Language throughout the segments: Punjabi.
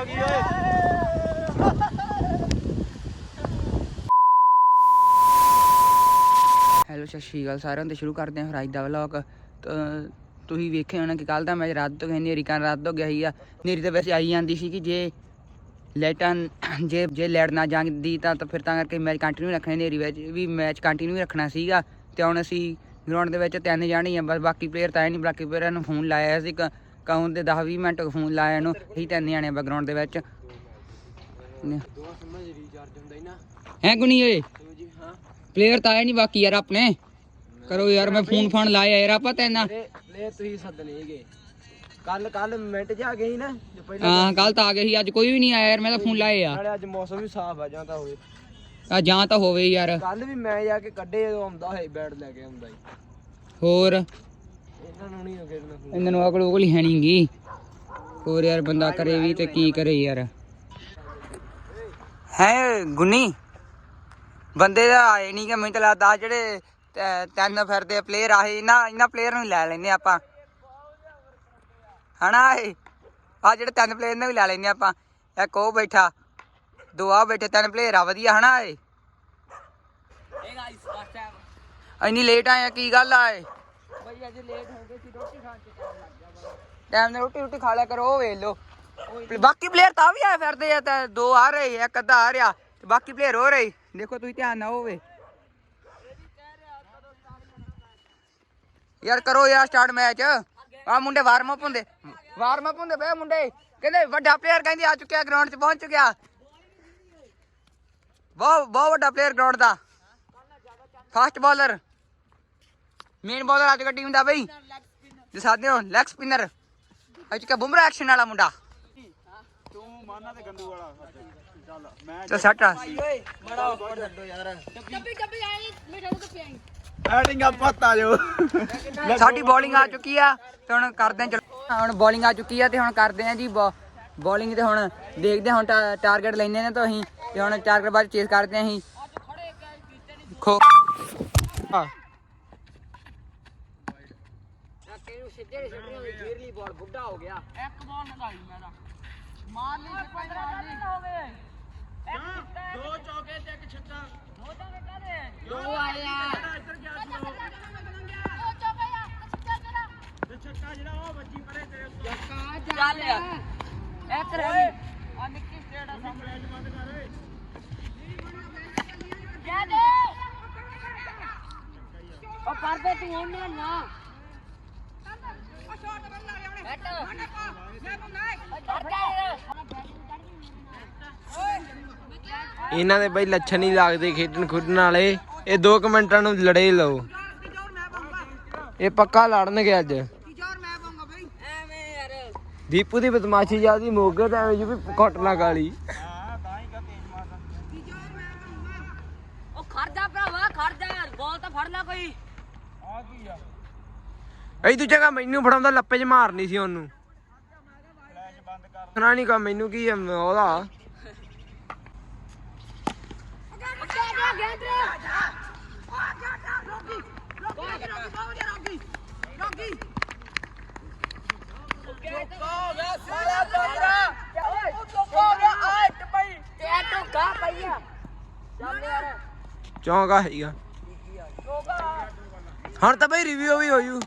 ਆ ਗਈ ਓਏ ਹੈਲੋ ਸਤਿ ਸ਼੍ਰੀ ਅਕਾਲ ਸਾਰਿਆਂ 'ਤੇ ਸ਼ੁਰੂ ਕਰਦੇ ਹਾਂ ਫਿਰ ਅੱਜ ਦਾ ਵਲੌਗ ਤੁਸੀਂ ਵੇਖਿਆ ਹੋਣਾ ਕਿ ਕੱਲ ਤਾਂ ਮੈਚ ਰੱਦ ਤੋਂ ਗਿਆ ਹਨੇਰੀ ਕਾਰਨ ਰੱਦ ਤੋਂ ਗਿਆ ਸੀ ਆ ਹਨੇਰੀ ਤਾਂ ਵੈਸੇ ਆਈ ਜਾਂਦੀ ਸੀ ਕਿ ਜੇ ਲਾਈਟਾਂ, ਜੇ ਜੇ ਲਾਈਟ ਨਾ ਜਾਂਦੀ ਤਾਂ ਤਾਂ ਫਿਰ ਤਾਂ ਕਰਕੇ ਮੈਚ ਕੰਟੀਨਿਊ ਰੱਖਣਾ ਹਨੇਰੀ ਵਿੱਚ, ਵੀ ਮੈਚ ਕੰਟੀਨਿਊ ਰੱਖਣਾ ਸੀਗਾ। ਤੇ ਹੁਣ ਅਸੀਂ ਗਰਾਊਂਡ ਦੇ ਵਿੱਚ ਤਿੰਨ ਜਾਣੇ ਆ, ਬਸ ਬਾਕੀ ਪਲੇਅਰ ਤਾਂ ਹੈ ਨਹੀਂ, ਬਾਕੀ ਪਲੇਅਰਾਂ ਨੂੰ ਫੋਨ ਲਾਇਆ ਸੀ ਕਾਉਂਟ ਦੇ 10 20 ਮਿੰਟ ਫੋਨ ਲਾਇਆ ਇਹਨੂੰ ਅਸੀਂ ਤਿੰਨ ਜਾਣੇ ਆ ਗਰਾਊਂਡ ਦੇ ਵਿੱਚ। ਹੀ ਗੁਣੀ ਓਏ? ਤੂੰ ਜੀ ਪਲੇਅਰ ਤਾਂ ਹੈ ਨਹੀਂ ਬਾਕੀ ਯਾਰ ਆਪਣੇ। ਕਰੋ ਯਾਰ ਮੈਂ ਫੋਨ ਫਾਨ ਲਾਇਆ ਯਾਰ ਆਪਾਂ ਤੈਨਾਂ ਲੈ ਤੁਸੀਂ ਸੱਦ ਲਏਗੇ ਕੱਲ ਕੱਲ ਮਿੰਟ ਗਏ ਸੀ ਨਾ ਜੋ ਪਹਿਲਾਂ ਹਾਂ ਕੱਲ ਤਾਂ ਆ ਗਏ ਸੀ ਅੱਜ ਕੋਈ ਵੀ ਨਹੀਂ ਆਇਆ ਯਾਰ ਮੈਂ ਤਾਂ ਫੋਨ ਲਾਇਆ ਨਾਲੇ ਅੱਜ ਮੌਸਮ ਵੀ ਸਾਫ਼ ਆ ਜਾਂਦਾ ਹੋਵੇ। ਆ ਜਾਂ ਤਾਂ ਹੋਵੇ ਯਾਰ। ਕੱਲ ਵੀ ਮੈਂ ਜਾ ਕੇ ਕੱਢੇ ਆਉਂਦਾ ਹੋਏ ਬੈਟ ਲੈ ਕੇ ਆਉਂਦਾ ਹੋਰ? ਇਹਨਾਂ ਨੂੰ ਅਕਲ ਉਕਲ ਹੀ ਹੈ ਨਹੀਂਗੀ ਹੋਰ ਯਾਰ ਬੰਦਾ ਕਰੇ ਵੀ ਤੇ ਕੀ ਕਰੇ ਯਾਰ। ਹੈ ਗੁੰਨੀ? ਬੰਦੇ ਦਾ ਆਏ ਨਹੀਂ ਕਿ ਮੈਨੂੰ ਤਾਂ ਲੱਗਦਾ ਆਹ ਜਿਹੜੇ ਤਿੰਨ ਫਿਰਦੇ ਪਲੇਅਰ ਆਏ ਇਹਨਾਂ ਇਹਨਾਂ ਪਲੇਅਰ ਨੂੰ ਲੈ ਲੈਨੇ ਆਪਾਂ। ਹਨਾ ਇਹ? ਆ ਜਿਹੜੇ ਤਿੰਨ ਪਲੇਅਰ ਨੇ ਵੀ ਲੈ ਲੈਨੇ ਆਪਾਂ। ਇੱਕ ਉਹ ਬੈਠਾ ਦੋ ਆ ਬੈਠੇ ਤਿੰਨ ਪਲੇਅਰ ਆ ਵਧੀਆ ਹਨਾ ਇਹ? ਇੰਨੀ ਲੇਟ ਆਇਆ ਕੀ ਗੱਲ ਆ ਇਹ? ਬਈ ਅੱਜ ਲੇਟ ਹੋ ਗਏ ਸੀ ਰੋਟੀ ਖਾਣ ਚ ਟਾਈਮ ਲੱਗ ਗਿਆ ਟਾਈਮ ਨਾਲ ਰੋਟੀ ਰੋਟੀ ਖਾ ਲਿਆ ਕਰੋ ਉਹ ਵੇਖ ਲਓ। ਬਾਕੀ ਪਲੇਅਰ ਤਾਂ ਵੀ ਆਏ ਫਿਰਦੇ ਆ ਤਾਂ ਦੋ ਆ ਰਹੇ ਇੱਕ ਅੱਧਾ ਆ ਰਿਹਾ ਤੇ ਬਾਕੀ ਪਲੇਅਰ ਹੋ ਰਹੇ। ਦੇਖੋ ਤੁਸੀਂ ਧਿਆਨ ਨਾਲ ਹੋਵੇ ਯਾਰ ਕਰੋ ਯਾਰ ਸਟਾਰਟ ਮੈਚ ਆ ਮੁੰਡੇ ਵਾਰਮ ਅਪ ਹੁੰਦੇ। ਵਾਰਮ ਅਪ ਹੁੰਦੇ ਬਈ ਮੁੰਡੇ। ਕਹਿੰਦੇ ਵੱਡਾ ਪਲੇਅਰ ਕਹਿੰਦੇ ਆ ਚੁੱਕਿਆ ਗਰਾਊਂਡ 'ਚ ਪਹੁੰਚ ਚੁੱਕਿਆ। ਬਹੁਤ ਬਹੁਤ ਵੱਡਾ ਪਲੇਅਰ ਗਰਾਊਂਡ ਦਾ। ਫਾਸਟ ਬਾਲਰ ਮੇਨ ਬਾਲਰ ਅੱਜ ਗੱਡੀ ਹੁੰਦਾ ਬਈ। ਜਿਸ ਆਦਮੀ ਹੋ ਲੈਗ ਸਪਿਨਰ ਅੱਜ ਕਾ ਬੁਮਰਾ ਐਕਸ਼ਨ ਵਾਲਾ ਮੁੰਡਾ। ਤੂੰ ਮਾਨਾ ਤੇ ਗੰਦੂ ਵਾਲਾ ਚੱਲ ਮੈਂ ਤੇ ਸੱਟ ਬੜਾ ਉੱਪਰ ਛੱਡੋ ਯਾਰ ਡੱਬੀ ਡੱਬੀ ਆਈ ਮਿਠਾ ਨੂੰ ਕਿੱਥੇ ਆਈ ਬੈਟਿੰਗ ਆ ਪੱਤਾ ਜੋ ਸਾਡੀ ਬੋਲਿੰਗ ਆ ਚੁੱਕੀ ਆ ਤੇ ਹੁਣ ਕਰਦੇ ਆ ਹੁਣ ਬੋਲਿੰਗ ਆ ਚੁੱਕੀ ਆ ਤੇ ਹੁਣ ਕਰਦੇ ਆ ਜੀ ਬੋਲਿੰਗ ਤੇ ਹੁਣ ਦੇਖਦੇ ਹੁਣ ਟਾਰਗੇਟ ਲੈਣੇ ਨੇ ਤਾਂ ਅਸੀਂ ਤੇ ਹੁਣ ਟਾਰਗੇਟ ਬਾਅਦ ਚੇਸ ਕਰਦੇ ਆ ਅਸੀਂ। ਖੋ ਇੱਕ ਬਾਲ ਲਗਾਈ ਮੈਂ ਤਾਂ ਮਾਰ ਲਈ ਸਿੱਪਾ ਮਾਰ ਲਈ ਹੋਵੇ। ਦੋ ਚੌਕੇ ਤੇ ਇੱਕ ਛੱਕਾ ਦੋ ਤਾਂ ਬੇਟਾ ਦੇ ਦੋ ਆਇਆ ਇੱਧਰ ਗਿਆ ਸੀ ਉਹ ਉਹ ਚੋਕਾ ਸਿੱਧਾ ਤੇਰਾ ਤੇ ਛੱਕਾ ਜਿਹੜਾ ਉਹ ਵੱਜੀ ਪਰੇ ਤੇਰੇ ਚੱਲ। ਇੱਕ ਰਹਿ ਆ ਨਿੱਕੀ ਸਟੇਟ ਆ ਸਾਹਮਣੇ। ਬੰਦ ਕਰ ਓਏ ਜਾ। ਦੇ ਉਹ ਕਰਦੇ ਤੂੰ ਉਹਨੇ ਨਾ। ਇਹਨਾਂ ਦੇ ਬਈ ਲੱਛਣ ਨਹੀਂ ਲੱਗਦੇ ਖੇਡਣ ਖੁੱਡਣ ਵਾਲੇ। ਇਹ 2 ਮਿੰਟਾਂ ਨੂੰ ਲੜੇ ਲਓ। ਇਹ ਪੱਕਾ ਲੜਨਗੇ ਅੱਜ। ਦੀਪੂ ਦੀ ਬਦਮਾਸ਼ੀ ਜਿਆਦੀ ਮੋਗੇ ਤੇ ਐਵੇਂ ਜੀ ਵੀ ਘਟਨਾ ਗਾਲੀ ਉਹ ਖੜ ਜਾ ਭਰਾਵਾ ਖੜ ਜਾ ਯਾਰ ਬਾਲ ਤਾਂ ਫੜ ਲੈ ਕੋਈ ਐ ਤੂੰ ਚੰਗਾ ਮੈਨੂੰ ਫੜਾਉਂਦਾ, ਲੱਪੇ 'ਚ ਮਾਰਨੀ ਸੀ ਉਹਨੂੰ। ਸੁਣਾ ਨਹੀਂ ਕਾ ਮੈਨੂੰ ਕੀ ਉਹਦਾ ਗਿਆ ਗਿਆ ਗਿਆ ਚੌਂਕਾ ਹੈਗਾ। ਹੁਣ ਤਾਂ ਬਈ ਰਿਵਿਊ ਵੀ ਹੋ ਜੂ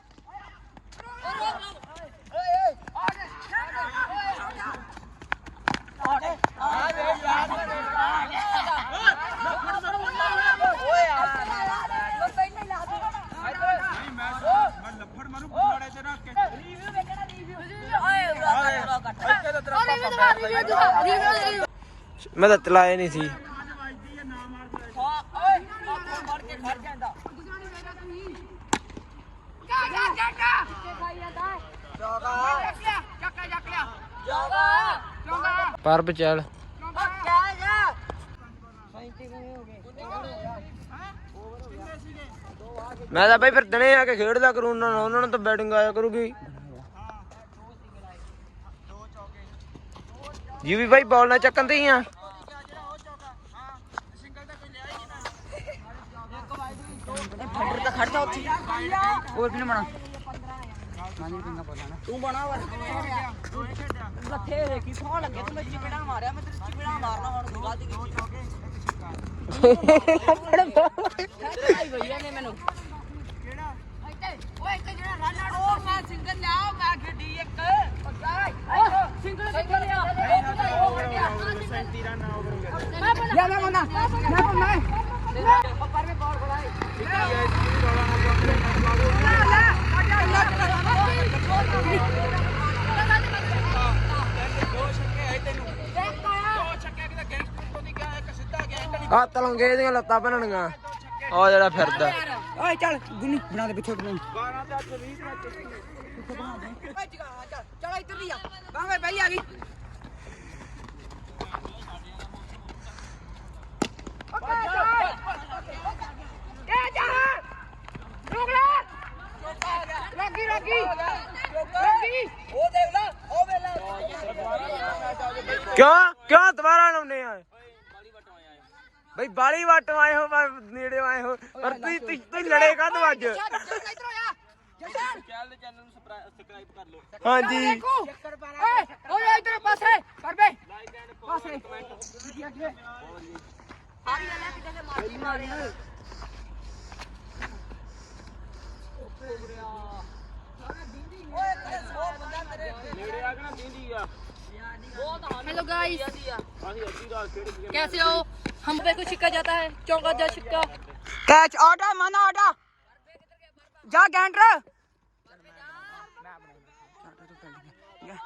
ਮੈਂ ਤਾਂ ਚਲਾਇਆ ਨਹੀਂ ਸੀ। ਪਰ ਚੱਲ। ਮੈਂ ਤਾਂ ਬਈ ਫਿਰ ਦਿਨੇ ਆ ਕੇ ਖੇਡਦਾ ਕਰੂ, ਉਹਨਾਂ ਨਾਲ ਉਹਨਾਂ ਨੂੰ ਤਾਂ ਬੈਟਿੰਗ ਆਇਆ ਕਰੂਗੀ। ਜੀ ਵੀ ਬਾਈ ਬਾਲ ਨਾ ਚੱਕਣ ਤੇ ਹੀ ਆ ਨਾ ਤੂੰ ਬਣਾ ਵਾ। ਲੱਥੇ ਦੇਖੀ ਸੌ ਲੱਗੇ? ਤੂੰ ਮੈਂ ਚਿਪੜਾ ਮਾਰਿਆ ਮੈਂ ਤੇਰੇ ਚਿਪੜਾ ਮਾਰਨਾ ਹੁਣ ਤੂੰ ਗਲਤੀ ਕੀਤੀ ਆਈ ਭਈਆ ਨੇ ਮੈਨੂੰ। ਕਿਹੜਾ? ਓਏ ਇੱਥੇ ਜਿਹੜਾ ਰਨ ਉਹ ਮੈਂ ਸਿੰਗਲ ਲਿਆ ਮੈਂ ਖੇਡੀ ਇੱਕ। ਓ ਸਿੰਗਲ ਸਿੰਗਲ ਲਿਆ ਯਾ ਬਾਲ ਬੁਲਾਏ ਆ ਤਲੰਗੇ ਦੀਆਂ ਲੱਤਾਂ ਬਣਨਗੀਆਂ ਆ ਜਿਹੜਾ ਫਿਰਦਾ। ਓਏ ਚੱਲ ਗੁੰਨੀ ਬਣਾ ਦੇ ਪਿੱਛੇ। ਬਣਾ ਚਲੋ ਇੱਧਰ ਦੀ ਆ ਬਾਵੇਂ ਬਈ ਆ ਗਈ ਲੱਗੀ ਲੱਗੀ ਲੱਗੀ ਉਹ ਦੇਖ ਲੈ ਉਹ ਵੇਲਾ ਕਿਉਂ? ਕਿਉਂ ਦੁਬਾਰਾ ਲਾਉਨੇ ਆ? ਬਈ ਬਾਲੀ ਵਾਟੋਂ ਆਏ ਹੋ ਨੇੜੇ ਆਏ ਹੋ। ਪਰ ਤੁਸੀਂ ਤੁਸੀਂ ਤੁਸੀਂ ਲੜੇ ਕਾ ਅੱਜ? हाँ जी ओए इधर पासे कर बे पासे हेलो गाइस कैसे हो? हम पे कुछ छिक्का जाता है? चौका जा छिक्का कैच ऑर्डर माना ऑर्डर जा गेंडर ਗੈਂਡਰ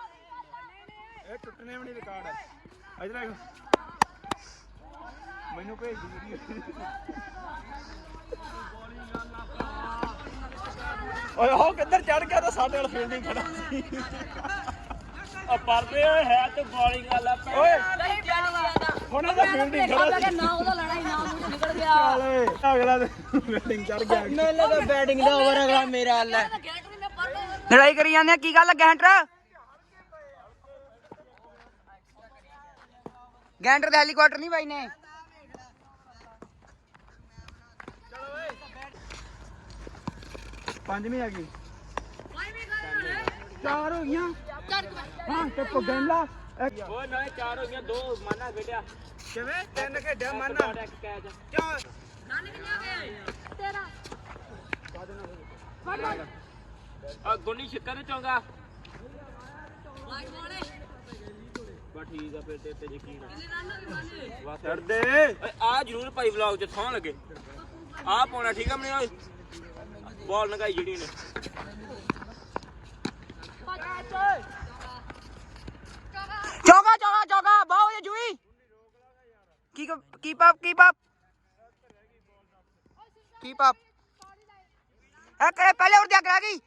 ਇਹ ਟੁੱਟਣੇ ਵੀ ਨਹੀਂ ਰਿਕਾਰਡ। ਇਧਰ ਆਇਓ ਮੈਨੂੰ ਭੇਜ ਦੀ ਵੀਡੀਓ। ਓਏ ਉਹ ਕਿੱਧਰ ਚੜ ਗਿਆ ਤਾਂ ਸਾਡੇ ਵਾਲ ਫੀਲਡਿੰਗ ਖੜਾ ਸੀ। ਆ ਪਰਦੇ ਓਏ ਹੈ ਤੇ ਬੋਲਿੰਗ ਵਾਲਾ ਓਏ। ਨਹੀਂ ਪਿਆਣੀ ਜਾਂਦਾ ਹੁਣ ਇਹਦਾ ਫੀਲਡਿੰਗ ਖੜਾ ਸੀ। ਨਾ ਉਹਦਾ ਲੜਾ ਹੀ ਨਾ ਮੂੰਹ ਨਿਕਲ ਗਿਆ। ਅਗਲਾ ਫੀਲਡਿੰਗ ਚੜ ਗਿਆ। ਮੈਨੂੰ ਤਾਂ ਬੈਟਿੰਗ ਦਾ ਓਵਰ ਅਗਲਾ ਮੇਰਾ ਹੱਲ ਹੈ। ਲੜਾਈ ਕਰੀ ਜਾਂਦੇ ਆ ਕੀ ਗੱਲ ਆ ਗੈਂਡਰ ਗੈਂਡਰ ਦਾ ਹੈਲੀਕਾਪਟਰ ਨਹੀਂ ਬਾਈ ਨੇ। ਪੰਜਵੀਂ ਆ ਗਈ ਚਾਰ ਹੋ ਗਈਆਂ। ਹਾਂ ਤੇ ਪਗੈਲਾ ਓਏ ਨਾਲੇ ਚਾਰ ਹੋ ਗਈਆਂ ਦੋ ਮਾਨਾ ਖੇਡਿਆ। ਕਿਵੇਂ? ਤਿੰਨ ਖੇਡਿਆ ਮਾਨਾ। ਚਾਰ। ਆ ਗੋਨੀ ਛਿੱਕਾ ਤੇ ਚੌਂਗਾ। ਬਾ ਠੀਕ ਆ ਫਿਰ ਤੇ ਤੇ ਯਕੀਨ ਆ ਵਾ ਛੱਡ ਦੇ ਆ ਜ਼ਰੂਰ ਭਾਈ ਵਲੌਗ ਚ ਥਾਂ ਲੱਗੇ। ਆ ਪਾਉਣਾ ਠੀਕ ਆ ਮਨੇ ਬਾਲ ਨਗਾਈ ਜਿਹੜੀ ਨੇ ਚੌਗਾ ਚੌਗਾ ਚੌਗਾ ਬਾਓ ਇਹ ਜੂਈ। ਕੀ keep up keep up keep up ਇਹ ਕਰੇ ਪਹਿਲੇ ਉੜ ਜਾ ਕਰਾ ਗਈ?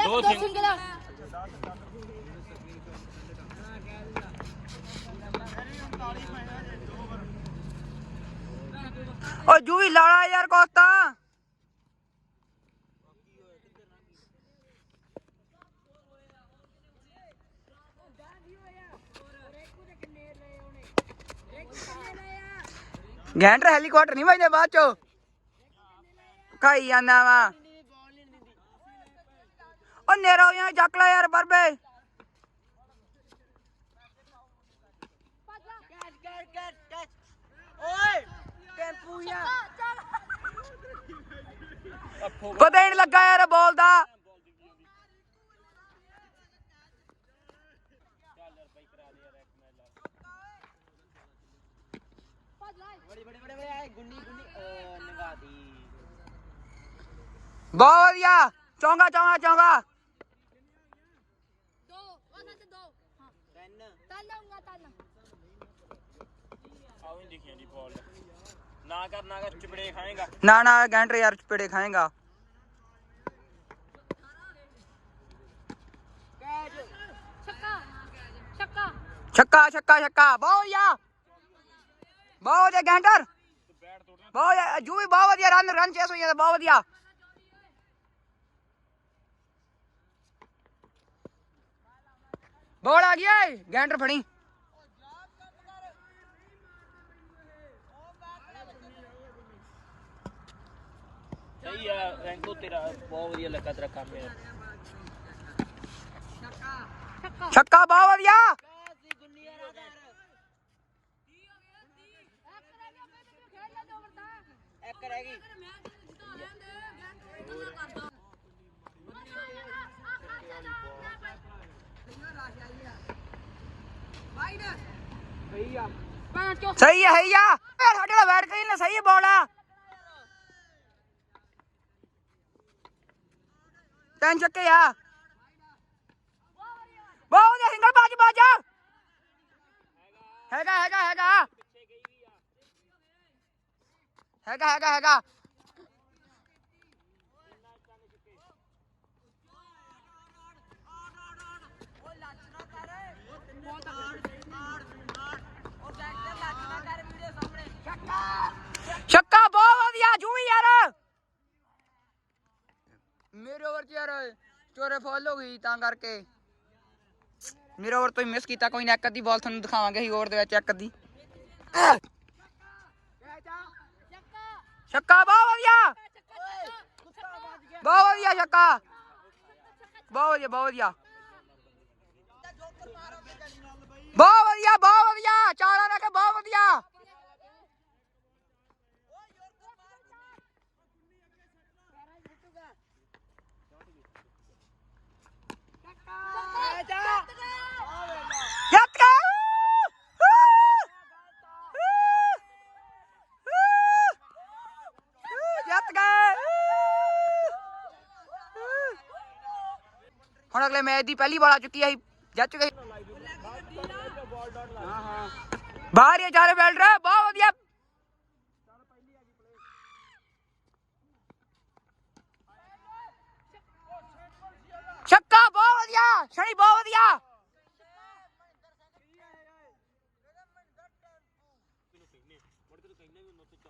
ਅੱਧਾ ਦੋ ਸਿੰਗਲ ਲਾਲਾ ਯਾਰ ਕੋਤਾ ਗੈਂਟਰ ਹੈਲੀਕਾਪਟਰ ਨਹੀਂ ਵੱਜਦੇ ਬਾਅਦ ਚੋ? ਕਾਈ ਜਾਂਦਾ ਵਾ। ਓ ਨੇਰਾ ਹੋ ਜਾਂ ਚੱਕ ਲੈ ਯਾਰ ਬਰਬੇ। ਓਏ ਟੈਂਪੂ ਆ ਪਤਾ ਹੀ ਨਹੀਂ ਲੱਗਾ ਯਾਰ ਬੋਲ ਦਾ ਬੜੀ ਬੜੀ ਬੜੀ ਬੜੀ ਗੁੰਨੀ ਗੁੰਨੀ ਨਗਾ ਦੀ। ਬਹੁਤ ਵਧੀਆ, ਚੌਂਗਾ ਚੌਂਗਾ ਚੌਂਗਾ। alam nga ना ना कर यार चुपड़े खाएगा छक्का छक्का छक्का छक्का बहुत यार बहुत यार गैंडर बहुत जो भी बहुत यार रन रन चेस हो गया बहुत यार ਬੋਲ ਆ ਗਿਆ ਏ ਗੈਂਟਰ ਫੜੀ। ਸਹੀ ਆ ਰੈਂਕੋ ਤੇਰਾ ਬਹੁਤ ਵਧੀਆ ਲੱਗਾ ਤੇਰਾ ਕੰਮ ਯਾਰ। ਛੱਕਾ ਬਹੁਤ ਵਧੀਆ। ਇੱਕ ਰਹਿ ਗਈ। ਸਹੀ ਹੈ ਸਹੀ ਆ। ਇਹ ਸਾਡੇ ਨਾਲ ਬੈਠ ਕੇ ਨਾ ਸਹੀ ਬੋਲ। ਆ ਤੈਨ ਚੱਕੇ ਆ। ਬਹੁਤ ਸਿੰਗਲ, ਬਾਜ ਬਾਜ। ਹੈਗਾ ਹੈਗਾ ਹੈਗਾ। ਹੈਗਾ ਹੈਗਾ ਹੈਗਾ। ਛੱਕਾ ਬਹੁਤ ਵਧੀਆ ਜੂਵੀ ਯਾਰ। ਮੇਰੇ ਓਵਰ ਚ ਯਾਰ ਚੋਰੇ ਫੋਲ ਹੋ ਗਈ ਤਾਂ ਕਰਕੇ। ਮੇਰੇ ਓਵਰ ਤੋਂ ਹੀ ਮਿਸ ਕੀਤਾ ਕੋਈ ਨਾ ਇੱਕ ਅੱਧੀ ਬਾਲ ਤੁਹਾਨੂੰ ਦਿਖਾਵਾਂਗੇ ਅਸੀਂ ਓਵਰ ਦੇ ਵਿੱਚ ਇੱਕ ਅੱਧੀ। ਛੱਕਾ ਬਹੁਤ ਵਧੀਆ। ਬਹੁਤ ਵਧੀਆ ਛੱਕਾ। ਬਹੁਤ ਵਧੀਆ ਬਹੁਤ ਵਧੀਆ। ਬਹੁਤ ਵਧੀਆ ਬਹੁਤ ਵਧੀਆ। ਚਾਲਾ ਨਾ ਕੇ ਬਹੁਤ ਵਧੀਆ ਜਿੱਤ ਗਏ ਜਿੱਤ ਗਏ ਹੁਣ ਅਗਲੇ ਮੈਚ ਦੀ ਪਹਿਲੀ ਬਾਲ ਆ ਚੁੱਕੀ ਹੈ ਜਿੱਤ ਚੁੱਕੇ ਬਾਹਰ ਹੀ ਚਾਰੇ ਬੈਲਡਰ ਬਹੁਤ ਵਧੀਆ। ਛੱਕਾ ਬਹੁਤ ਵਧੀਆ ਸ਼ਨੀ ਬਹੁਤ ਵਧੀਆ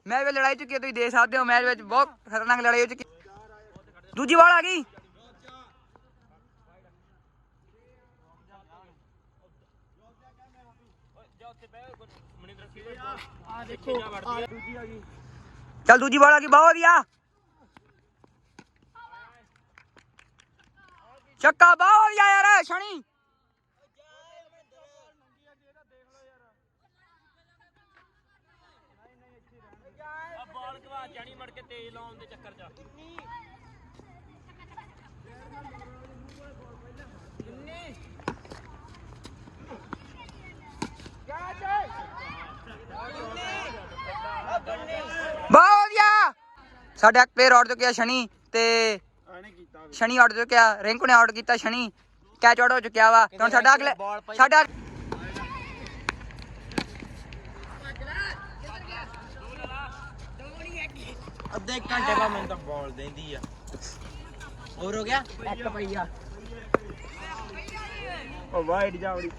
ਮੈਚ ਵਿੱਚ ਲੜਾਈ ਚੁੱਕੀ ਹੈ ਤੁਸੀਂ ਦੇਖ ਸਕਦੇ ਹੋ ਮੈਚ ਵਿੱਚ ਬਹੁਤ ਖਤਰਨਾਕ ਲੜਾਈ ਹੋ ਚੁੱਕੀ ਦੂਜੀ ਬਾਲ ਆ ਗਈ ਚੱਲ ਦੂਜੀ ਬਾਲ ਆ ਗਈ ਬਹੁਤ ਵਧੀਆ ਚੱਕਾ ਬਹੁਤ ਵਧੀਆ ਯਾਰ ਸ਼ਨੀ ਆ ਬਾਲ ਗਵਾ ਜਾਣੀ ਮੜ ਕੇ ਤੇਜ਼ ਲਾਉਣ ਦੇ ਚੱਕਰ 'ਚ ਬਹੁਤ ਵਧੀਆ ਸਾਡਾ ਇੱਕ ਪਲੇਅਰ ਆਊਟ ਚੁੱਕਿਆ ਸ਼ਨੀ ਤੇ ਸ਼ਨੀ ਆਊਟ ਚੁੱਕਿਆ ਰਿੰਕੂ ਨੇ ਆਊਟ ਕੀਤਾ ਸ਼ਨੀ ਕੈਚ ਆਊਟ ਹੋ ਚੁੱਕਿਆ ਵਾ। ਤੇ ਹੁਣ ਸਾਡਾ ਅਗਲੇ ਸਾਡਾ ਅੱਧੇ ਘੰਟੇ ਬਾਅਦ ਮੈਨੂੰ ਤਾਂ ਬਾਲ ਦੇਂਦੀ ਆ। ਹੋਰ ਹੋ ਗਿਆ? ਇੱਕ ਪਈਆ ਉਹ ਵਾਈਡ ਜਾਵੜੀ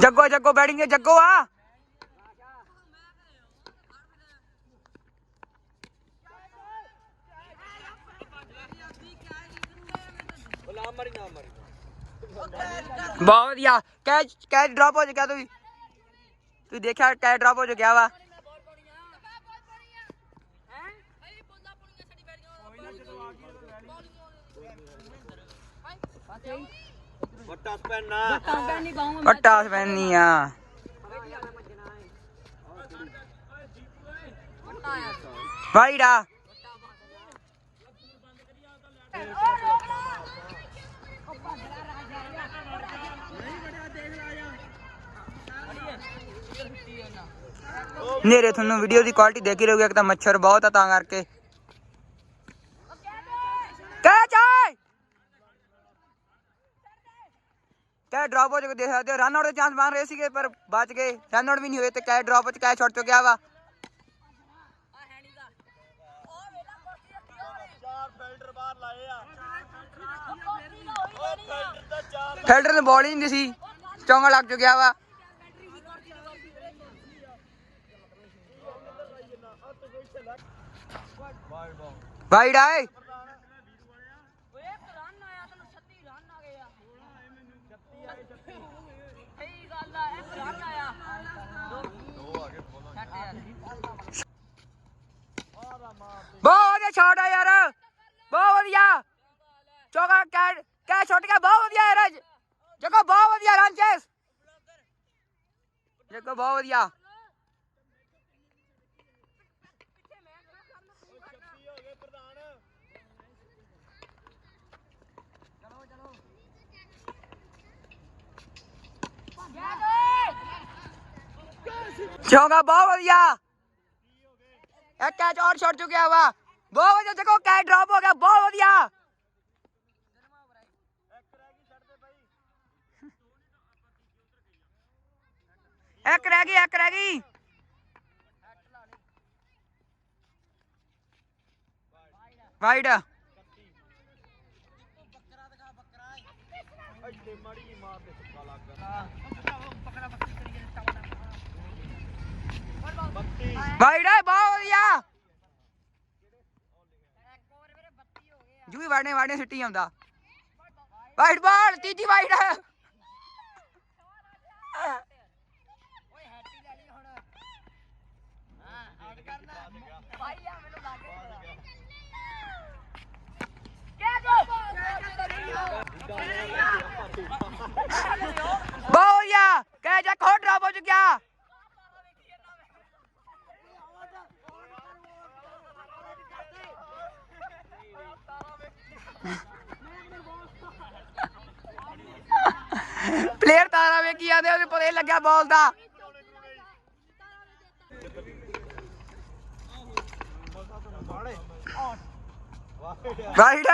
ਜੱਗੋ ਜੱਗੋ ਬੈਟਿੰਗ ਜੱਗੋ ਆ। ਨਾ ਮਰੀ ਨਾ ਮਰੀ ਬਹੁਤ ਵਧੀਆ ਕੈਚ ਕੈਚ ਡ੍ਰੌਪ ਹੋ ਚੁੱਕਿਆ ਤੁਸੀਂ ਤੁਸੀਂ ਦੇਖਿਆ ਕੈਚ ਡ੍ਰੌਪ ਹੋ ਚੁੱਕਿਆ ਵਾ ਵੱਟਾ ਸਪੈਨਾ ਨੇਰੇ ਤੁਹਾਨੂੰ ਵੀਡੀਓ ਦੀ ਕੁਆਲਿਟੀ ਦੇਖ ਹੀ ਰਹੋਗੇ, ਇੱਕ ਤਾਂ ਮੱਛਰ ਬਹੁਤ ਆ ਤਾਂ ਕਰਕੇ। ਕੈਚ ਆਏ ਕੈ ਡ੍ਰੌਪ ਹੋ ਚੁੱਕੇ, ਦੇਖ ਸਕਦੇ ਹੋ ਰਨ ਆਊਟ ਦੇ ਚਾਂਸ ਬਣ ਰਹੇ ਸੀਗੇ, ਪਰ ਬਚ ਗਏ। ਰਨ ਆਊਟ ਵੀ ਨਹੀਂ ਹੋਏ ਤੇ ਕੈ ਡ੍ਰੌਪ ਚ ਕੈਚ ਛੁੱਟ ਚੁੱਕਿਆ ਵਾ। ਆ ਹੈ ਬੋਲ ਹੀ ਨਹੀਂ ਸੀ ਚੌਂਗਾ ਲੱਗ ਚੁੱਕਿਆ ਵਾ ਵਾਈਡ ਆਏ ਓਏ ਇੱਕ ਰਨ ਆਇਆ ਤੈਨੂੰ 36 ਰਨ ਆ ਗਏ ਆ ਸਹੀ ਗੱਲ ਆ ਇੱਕ ਰਨ ਆਇਆ ਦੋ ਆ ਗਏ ਬਹੁਤ ਵਧੀਆ ਸ਼ਾਟ ਆ ਯਾਰ। ਬਹੁਤ ਵਧੀਆ। ਚੌਗਾ ਕੈ ਕੈ ਛੁੱਟ ਗਿਆ। ਬਹੁਤ ਵਧੀਆ ਯਾਰ ਜੱਗੋ ਬਹੁਤ ਵਧੀਆ ਰਨ ਚੇਸ ਜੱਗੋ ਬਹੁਤ ਵਧੀਆ। ਚੌਗਾ ਬਹੁਤ ਵਧੀਆ। ਇੱਕ ਕੈਚ ਔਰ ਛੱਡ ਚੁੱਕਿਆ ਵਾ ਬਹੁਤ ਵਧੀਆ, ਦੇਖੋ ਕੈਚ ਡ੍ਰੌਪ ਹੋ ਗਿਆ, ਬਹੁਤ ਵਧੀਆ। ਇੱਕ ਰਹਿ ਗਈ, ਇੱਕ ਰਹਿ ਗਈ। ਵਾਈਡ ਵਾਈਡ ਹੈ ਬਹੁਤ ਵਧੀਆ। ਜੂਈ ਵਾੜਨੇ ਵਾੜਨੇ ਸਿੱਟੀ ਆਉਂਦਾ। ਵਾਈਡ ਬਾਲ, ਤੀਜੀ ਵਾਈਡ। ਹੈ ਬਹੁਤ ਵਧੀਆ। ਕਹਿ ਜਾ ਖੋਟ ਡਰਾਪ ਹੋ ਚੁੱਕਿਆ ਪਲੇਅਰ ਤਾਰਾ ਵੇਖੀ ਜਾਂਦੇ ਉਹਨੂੰ ਪਤਾ ਹੀ ਲੱਗਿਆ ਬਾਲ ਦਾ। ਰਾਈਟ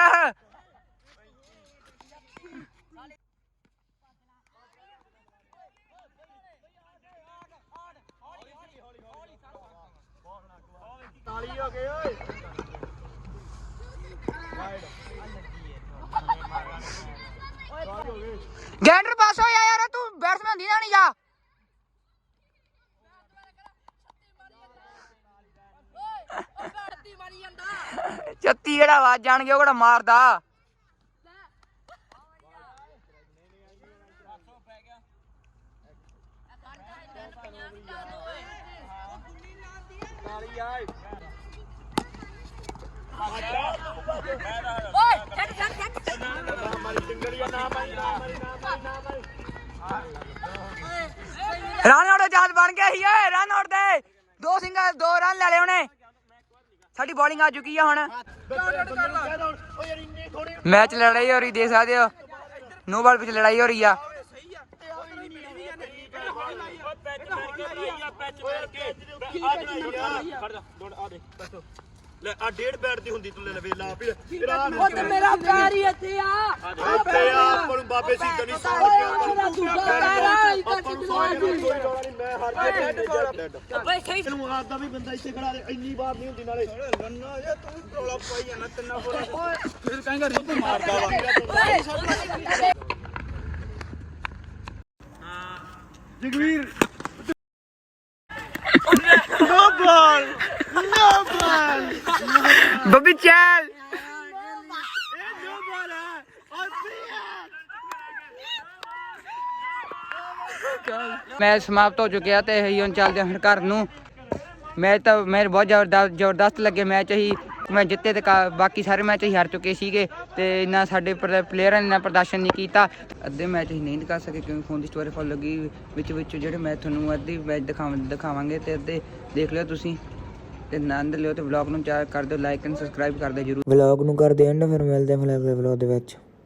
ਗੈਂਡਰ ਪਾਸ ਹੋਇਆ ਯਾਰ, ਤੂੰ ਬੈਟਸਮੈਨ ਦੀ ਨਾ ਨਹੀਂ ਜਾ। ਓਏ ਗੜਦੀ ਮਾਰੀ ਜਾਂਦਾ 36 ਜਿਹੜਾ ਆਵਾਜ਼ ਜਾਣਗੇ, ਉਹ ਕਿਹੜਾ ਮਾਰਦਾ। ਓਏ ਛੱਡ ਰਨ ਆਊਟ ਜਹਾਜ਼ ਬਣ ਗਿਆ ਸੀ ਓਏ ਰਨ ਆਊਟ ਦੇ ਦੋ ਸਿੰਗਲ ਦੋ ਰਨ ਲੈ ਲਏ ਉਹਨੇ ਸਾਡੀ ਬੋਲਿੰਗ ਆ ਚੁੱਕੀ ਆ ਹੁਣ ਮੈਚ ਲੜਾਈ ਹੋ ਰਹੀ ਦੇਖ ਸਕਦੇ ਹੋ ਨੋ ਬਾਲ ਵਿੱਚ ਲੜਾਈ ਹੋ ਰਹੀ ਆ ਲੈ ਆ ਡੇਢ ਬੈਟ ਦੀ ਹੁੰਦੀ ਤੂੰ ਲੈ ਲੈ ਤੇਰਾ ਉਹ ਤੇ ਮੇਰਾ ਪੈਰ ਹੀ ਇੱਥੇ ਆ। ਇੱਥੇ ਆ ਆਪਾਂ ਨੂੰ ਬਾਬੇ ਨਹੀਂ ਸੌਣ ਓਏ ਗਿਆ ਮੇਰਾ ਦੂਜਾ ਪੈਰ ਆ ਆਪਾਂ ਨੂੰ ਸੌਣ ਦੀ ਮੈਂ ਹਾਰ ਕੇ ਬਈ ਸਹੀ ਤੈਨੂੰ ਆਦਾ ਵੀ ਬੰਦਾ ਇੱਥੇ ਖੜਾ ਦੇ ਇੰਨੀ ਵਾਰ ਨਹੀਂ ਹੁੰਦੀ ਨਾਲੇ। ਰੰਨਾ ਜੇ ਤੂੰ ਰੌਲਾ ਪਾਈ ਜਾਣਾ ਤਿੰਨਾਂ ਬੋਲਾਂ ਫਿਰ ਕਹਿੰਗਾ ਰਿਪ ਮਾਰਦਾ ਵਾ। ਜਗਵੀਰ ਨੋ ਬਾਲ ਨੋ ਬਾਲ ਬੱਬੀ ਚੱਲ ਮੈਚ ਸਮਾਪਤ ਹੋ ਚੁੱਕਿਆ ਤੇ ਅਸੀਂ ਹੁਣ ਚੱਲਦੇ ਹਾਂ ਘਰ ਨੂੰ। ਮੈਚ ਤਾਂ ਮੇਰੇ ਬਹੁਤ ਜ਼ਬਰਦਸਤ ਜ਼ਬਰਦਸਤ ਲੱਗੇ ਮੈਚ ਹੀ ਮੈਂ ਜਿੱਤੇ ਤੇ ਬਾਕੀ ਸਾਰੇ ਮੈਚ ਹੀ ਹਾਰ ਚੁੱਕੇ ਸੀਗੇ ਤੇ ਇੰਨਾ ਸਾਡੇ ਪਲੇਅਰਾਂ ਨੇ ਇੰਨਾ ਪ੍ਰਦਰਸ਼ਨ ਨਹੀਂ ਕੀਤਾ। ਅੱਧੇ ਮੈਚ ਹੀ ਨਹੀਂ ਦਿਖਾ ਸਕੇ ਕਿਉਂਕਿ ਫੋਨ ਦੀ ਸਟੋਰੀ ਫੁੱਲ ਲੱਗੀ ਵਿੱਚ ਵਿੱਚ ਜਿਹੜੇ ਮੈਚ ਤੁਹਾਨੂੰ ਅੱਧੇ ਮੈਚ ਦਿਖਾਵਾਂ, ਦਿਖਾਵਾਂਗੇ ਤੇ ਅੱਧੇ ਦੇਖ ਲਿਓ ਤੁਸੀਂ। ਤੇ ਆਨੰਦ ਲਿਓ ਤੇ ਵਲੌਗ ਨੂੰ ਚਾਰ ਕਰ ਦਿਓ ਲਾਈਕ ਐਂਡ ਸਬਸਕ੍ਰਾਈਬ ਕਰ ਦਿਓ ਜਰੂਰ। ਵਲੌਗ ਨੂੰ ਕਰਦੇ ਐਂਡ ਫਿਰ ਮਿਲਦੇ ਹਾਂ ਅਗਲੇ ਵਲੌਗ ਦੇ ਵਿੱਚ।